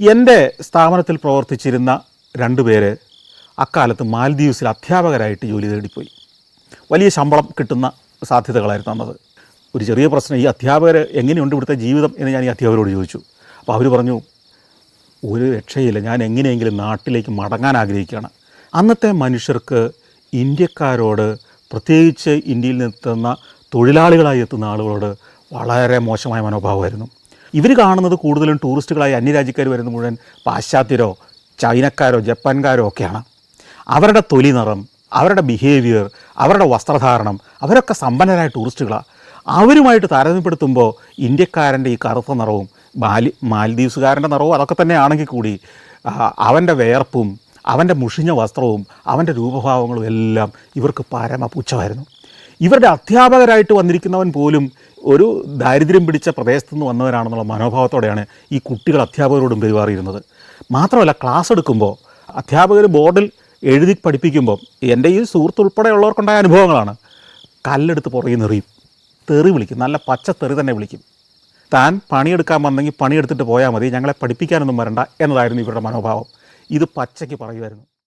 എന്റെ സ്ഥാപനത്തിൽ പ്രവർത്തിച്ചിരുന്ന രണ്ട് പേര് അക്കാലത്ത് മാൽദീവ്സിൽ അധ്യാപകരായിട്ട് ജോലി തേടിപ്പോയി. വലിയ ശമ്പളം കിട്ടുന്ന സാധ്യതകളായിരുന്നു അന്നത്. ഒരു ചെറിയ പ്രശ്നം ഈ അധ്യാപകർ എങ്ങനെയുണ്ട് ഇവിടുത്തെ ജീവിതം എന്ന് ഞാൻ ഈ അധ്യാപകരോട് ചോദിച്ചു. അപ്പോൾ അവർ പറഞ്ഞു ഒരു രക്ഷയില്ല. ഞാൻ എങ്ങനെയെങ്കിലും നാട്ടിലേക്ക് മടങ്ങാൻ ആഗ്രഹിക്കുകയാണ്. അന്നത്തെ മനുഷ്യർക്ക് ഇന്ത്യക്കാരോട് പ്രത്യേകിച്ച് ഇന്ത്യയിൽ നിന്നെത്തുന്ന തൊഴിലാളികളായി എത്തുന്ന ആളുകളോട് വളരെ മോശമായ മനോഭാവമായിരുന്നു. ഇവർ കാണുന്നത് കൂടുതലും ടൂറിസ്റ്റുകളായി അന്യരാജ്യക്കാർ വരുന്ന മുഴുവൻ പാശ്ചാത്യരോ ചൈനക്കാരോ ജപ്പാൻകാരോ ഒക്കെയാണ്. അവരുടെ തൊലി നിറം അവരുടെ ബിഹേവിയർ അവരുടെ വസ്ത്രധാരണം അവരൊക്കെ സമ്പന്നരായ ടൂറിസ്റ്റുകളാണ് അവരുമായിട്ട് താരതമ്യപ്പെടുത്തുമ്പോൾ ഇന്ത്യക്കാരന്റെ ഈ കറുത്ത നിറവും മാലി മാലദ്വീപ്സുകാരന്റെ നിറവും അതൊക്കെ തന്നെ ആണെങ്കിൽ കൂടി അവന്റെ വേർപ്പും അവന്റെ മുഷിഞ്ഞ വസ്ത്രവും അവന്റെ രൂപഭാവങ്ങളും എല്ലാം ഇവർക്ക് പരമ പുച്ഛമായിരുന്നു ഇവരുടെ അധ്യാപകരായിട്ട് വന്നിരിക്കുന്നവൻ പോലും ഒരു ദാരിദ്ര്യം പിടിച്ച പ്രദേശത്തു നിന്ന് വന്നവരാണെന്നുള്ള മനോഭാവത്തോടെയാണ് ഈ കുട്ടികൾ അധ്യാപകരോടും പെരുമാറിയിരുന്നത്. മാത്രമല്ല ക്ലാസ് എടുക്കുമ്പോൾ അധ്യാപകർ ബോർഡിൽ എഴുതി പഠിപ്പിക്കുമ്പോൾ എന്റെ ഈ സുഹൃത്ത് ഉൾപ്പെടെയുള്ളവർക്കുണ്ടായ അനുഭവങ്ങളാണ്. കല്ലെടുത്ത് പുറകെ നിറയും. തെറി വിളിക്കും. നല്ല പച്ച തെറി തന്നെ വിളിക്കും. താൻ പണിയെടുക്കാൻ വന്നെങ്കിൽ പണിയെടുത്തിട്ട് പോയാൽ മതി. ഞങ്ങളെ പഠിപ്പിക്കാനൊന്നും വരണ്ട എന്നതായിരുന്നു ഇവരുടെ മനോഭാവം. ഇത് പച്ചയ്ക്ക് പറയുമായിരുന്നു.